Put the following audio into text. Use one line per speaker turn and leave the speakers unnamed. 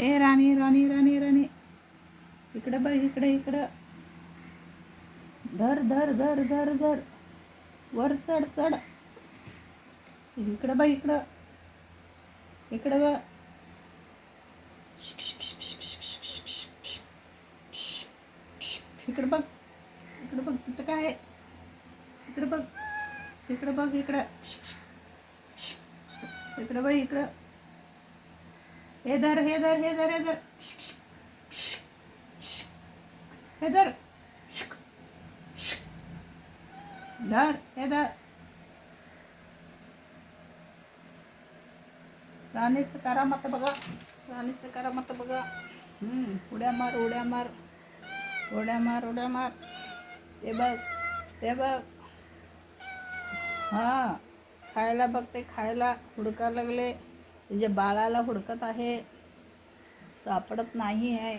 ए राणी राणी राणी राणी इकडं बघ इकडे इकडं धर धर धर धर धर वर चढ चढ इकडं बघ इकडं इकडं बघ इकडं बघ इकडं बघ तिथं काय आहे इकडं बघ इकडं बघ इकडं इकडं बघ इकडं हे धर हे धर हे धर हे धर हे धर धर हे धर राणीचं करा मत बघा. राणीचं करा मत बघा. उड्या मार उड्या मार. उड्या मार उड्या मार. हे बघ हे बघ. हा खायला बघते खायला. हुडका लागले. जे बाळाला हुडकत आहे सापडत नाही आहे.